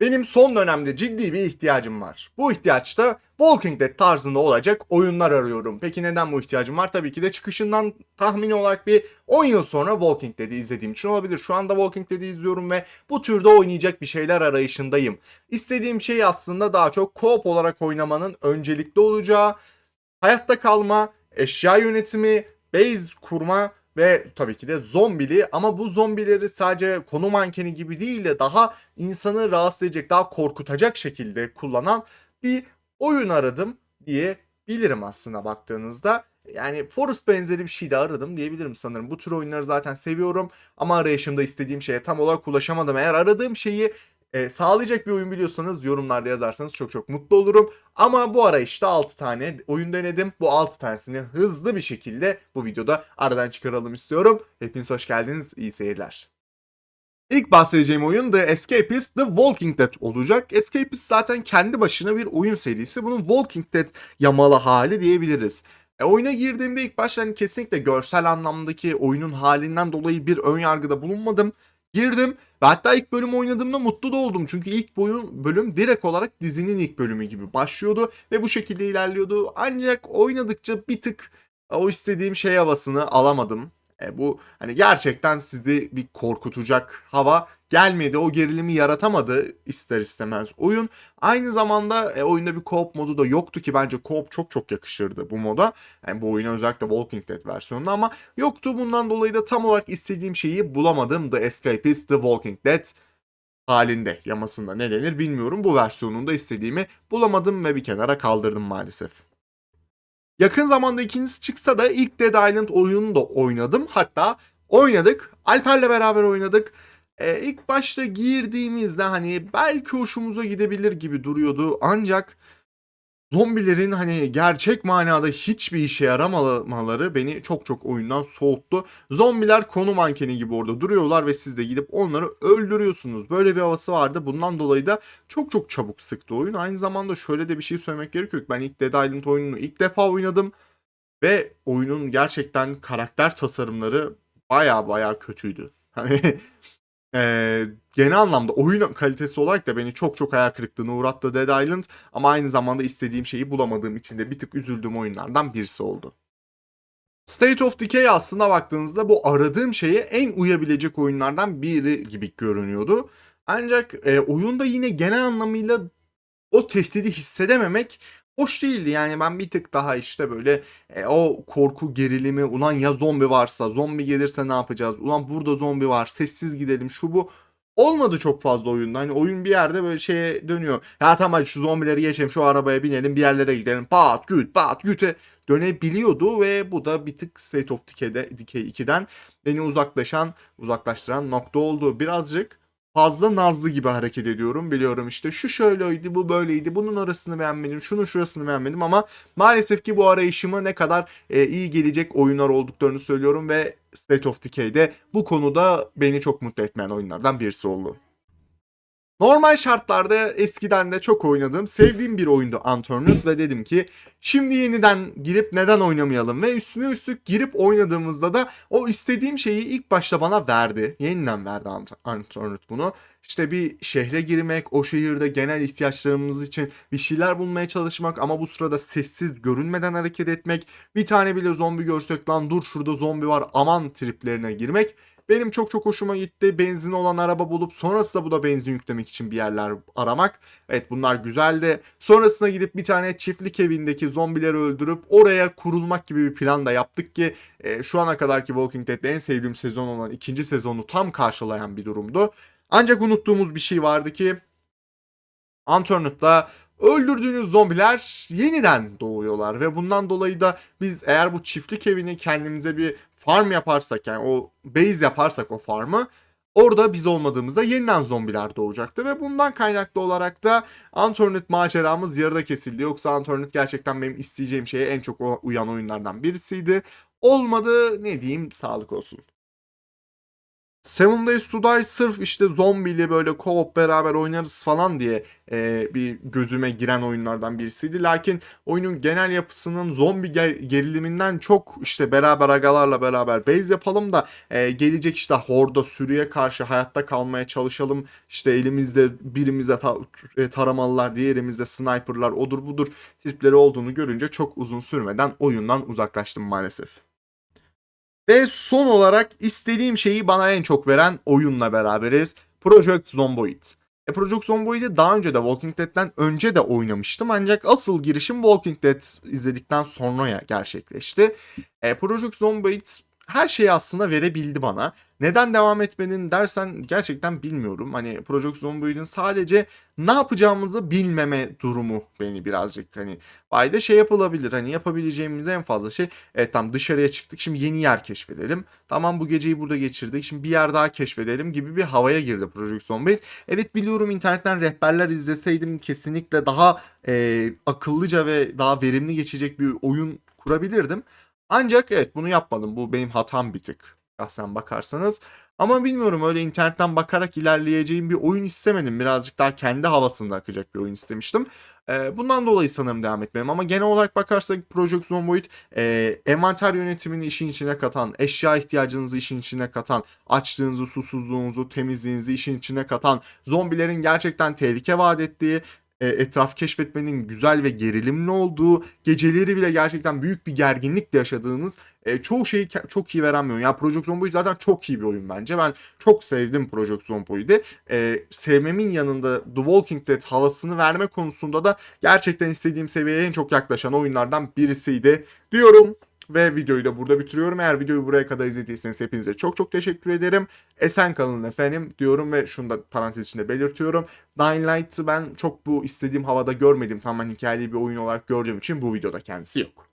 Benim son dönemde ciddi bir ihtiyacım var. Bu ihtiyaç da Walking Dead tarzında olacak oyunlar arıyorum. Peki neden bu ihtiyacım var? Tabii ki de çıkışından tahmini olarak bir 10 yıl sonra Walking Dead'i izlediğim için olabilir. Şu anda Walking Dead'i izliyorum ve bu türde oynayacak bir şeyler arayışındayım. İstediğim şey aslında daha çok co-op olarak oynamanın öncelikli olacağı, hayatta kalma, eşya yönetimi, base kurma ve tabii ki de zombili ama bu zombileri sadece konu mankeni gibi değil de daha insanı rahatsız edecek, daha korkutacak şekilde kullanan bir oyun aradım diyebilirim aslında baktığınızda. Yani Forest benzeri bir şey de aradım diyebilirim sanırım. Bu tür oyunları zaten seviyorum ama arayışımda istediğim şeye tam olarak ulaşamadım. Eğer aradığım şeyi e, sağlayacak bir oyun biliyorsanız yorumlarda yazarsanız çok çok mutlu olurum. Ama bu arayışta 6 tane oyun denedim. Bu 6 tanesini hızlı bir şekilde bu videoda aradan çıkaralım istiyorum. Hepiniz hoş geldiniz. İyi seyirler. İlk bahsedeceğim oyun The Escapist The Walking Dead olacak. Escapist zaten kendi başına bir oyun serisi. Bunun Walking Dead yamalı hali diyebiliriz. E, oyuna girdiğimde ilk başta hani kesinlikle görsel anlamdaki oyunun halinden dolayı bir ön yargıda bulunmadım. Girdim ve hatta ilk bölüm oynadığımda mutlu da oldum. Çünkü ilk bölüm, bölüm direkt olarak dizinin ilk bölümü gibi başlıyordu ve bu şekilde ilerliyordu. Ancak oynadıkça bir tık o istediğim şey havasını alamadım. E, bu hani gerçekten sizde bir korkutacak hava gelmedi. O gerilimi yaratamadı ister istemez oyun. Aynı zamanda e, oyunda bir co-op modu da yoktu ki bence co-op çok çok yakışırdı bu moda. Yani bu oyuna özellikle Walking Dead versiyonunda ama yoktu. Bundan dolayı da tam olarak istediğim şeyi bulamadım. The Escapist, The Walking Dead halinde yamasında ne denir bilmiyorum. Bu versiyonunda istediğimi bulamadım ve bir kenara kaldırdım maalesef. Yakın zamanda ikincisi çıksa da ilk Dead Island oyununu da oynadım. Hatta oynadık. Alper'le beraber oynadık. Ee, ilk başta girdiğimizde hani belki hoşumuza gidebilir gibi duruyordu. Ancak zombilerin hani gerçek manada hiçbir işe yaramamaları beni çok çok oyundan soğuttu. Zombiler konu mankeni gibi orada duruyorlar ve siz de gidip onları öldürüyorsunuz. Böyle bir havası vardı. Bundan dolayı da çok çok çabuk sıktı oyun. Aynı zamanda şöyle de bir şey söylemek gerekiyor ki ben ilk Dead Island oyununu ilk defa oynadım. Ve oyunun gerçekten karakter tasarımları baya baya kötüydü. Hani ee, genel anlamda oyun kalitesi olarak da beni çok çok hayal kırıklığına uğrattı Dead Island. Ama aynı zamanda istediğim şeyi bulamadığım için de bir tık üzüldüğüm oyunlardan birisi oldu. State of Decay aslında baktığınızda bu aradığım şeye en uyabilecek oyunlardan biri gibi görünüyordu. Ancak e, oyunda yine genel anlamıyla o tehdidi hissedememek hoş değildi. Yani ben bir tık daha işte böyle e, o korku gerilimi ulan ya zombi varsa zombi gelirse ne yapacağız? Ulan burada zombi var sessiz gidelim şu bu. Olmadı çok fazla oyunda. Hani oyun bir yerde böyle şeye dönüyor. Ya tamam hadi şu zombileri geçelim şu arabaya binelim bir yerlere gidelim. Pat güt pat güte dönebiliyordu ve bu da bir tık State of Decay'de, Decay 2'den beni uzaklaşan, uzaklaştıran nokta oldu. Birazcık fazla nazlı gibi hareket ediyorum. Biliyorum işte şu şöyleydi, bu böyleydi. Bunun arasını beğenmedim, şunun şurasını beğenmedim ama maalesef ki bu arayışıma ne kadar e, iyi gelecek oyunlar olduklarını söylüyorum ve State of Decay'de bu konuda beni çok mutlu etmeyen oyunlardan birisi oldu. Normal şartlarda eskiden de çok oynadığım, sevdiğim bir oyundu Unturned ve dedim ki şimdi yeniden girip neden oynamayalım ve üstüne üstlük girip oynadığımızda da o istediğim şeyi ilk başta bana verdi. Yeniden verdi Unturned bunu. İşte bir şehre girmek, o şehirde genel ihtiyaçlarımız için bir şeyler bulmaya çalışmak ama bu sırada sessiz görünmeden hareket etmek. Bir tane bile zombi görsek lan dur şurada zombi var aman triplerine girmek. Benim çok çok hoşuma gitti. Benzin olan araba bulup sonrasında bu da benzin yüklemek için bir yerler aramak. Evet bunlar güzeldi. Sonrasında gidip bir tane çiftlik evindeki zombileri öldürüp oraya kurulmak gibi bir plan da yaptık ki e, şu ana kadarki Walking Dead'de en sevdiğim sezon olan ikinci sezonu tam karşılayan bir durumdu. Ancak unuttuğumuz bir şey vardı ki Unturned'da öldürdüğünüz zombiler yeniden doğuyorlar ve bundan dolayı da biz eğer bu çiftlik evini kendimize bir farm yaparsak yani o base yaparsak o farmı orada biz olmadığımızda yeniden zombiler doğacaktı ve bundan kaynaklı olarak da Unturned maceramız yarıda kesildi. Yoksa Unturned gerçekten benim isteyeceğim şeye en çok uyan oyunlardan birisiydi. Olmadı ne diyeyim sağlık olsun. Seven Days to Die sırf işte zombili böyle co-op beraber oynarız falan diye e, bir gözüme giren oyunlardan birisiydi. Lakin oyunun genel yapısının zombi ger- geriliminden çok işte beraber agalarla beraber base yapalım da e, gelecek işte horda sürüye karşı hayatta kalmaya çalışalım. İşte elimizde birimizde ta- e, taramalılar, diğerimizde sniperlar odur budur tripleri olduğunu görünce çok uzun sürmeden oyundan uzaklaştım maalesef. Ve son olarak istediğim şeyi bana en çok veren oyunla beraberiz. Project Zomboid. E Project Zomboid'i daha önce de Walking Dead'den önce de oynamıştım ancak asıl girişim Walking Dead izledikten sonra gerçekleşti. E, Project Zomboid her şeyi aslında verebildi bana. Neden devam etmedin dersen gerçekten bilmiyorum. Hani Project Zomboid'in sadece ne yapacağımızı bilmeme durumu beni birazcık hani Ayda şey yapılabilir hani yapabileceğimiz en fazla şey evet tam dışarıya çıktık şimdi yeni yer keşfedelim. Tamam bu geceyi burada geçirdik şimdi bir yer daha keşfedelim gibi bir havaya girdi Project Zomboid. Evet biliyorum internetten rehberler izleseydim kesinlikle daha e, akıllıca ve daha verimli geçecek bir oyun kurabilirdim. Ancak evet bunu yapmadım bu benim hatam bir tık şahsen bakarsanız. Ama bilmiyorum öyle internetten bakarak ilerleyeceğim bir oyun istemedim. Birazcık daha kendi havasında akacak bir oyun istemiştim. Bundan dolayı sanırım devam etmem. Ama genel olarak bakarsak Project Zomboid e, envanter yönetimini işin içine katan, eşya ihtiyacınızı işin içine katan, açlığınızı, susuzluğunuzu, temizliğinizi işin içine katan, zombilerin gerçekten tehlike vaat ettiği, e, etraf keşfetmenin güzel ve gerilimli olduğu, geceleri bile gerçekten büyük bir gerginlikle yaşadığınız e, çoğu şeyi çok iyi veren bir oyun. Yani Project Zomboid zaten çok iyi bir oyun bence. Ben çok sevdim Project Zomboid'i. E, sevmemin yanında The Walking Dead havasını verme konusunda da gerçekten istediğim seviyeye en çok yaklaşan oyunlardan birisiydi diyorum. Ve videoyu da burada bitiriyorum. Eğer videoyu buraya kadar izlediyseniz hepinize çok çok teşekkür ederim. Esen kalın efendim diyorum ve şunu da parantez içinde belirtiyorum. Dying Light'ı ben çok bu istediğim havada görmedim. Tamamen hikayeli bir oyun olarak gördüğüm için bu videoda kendisi yok.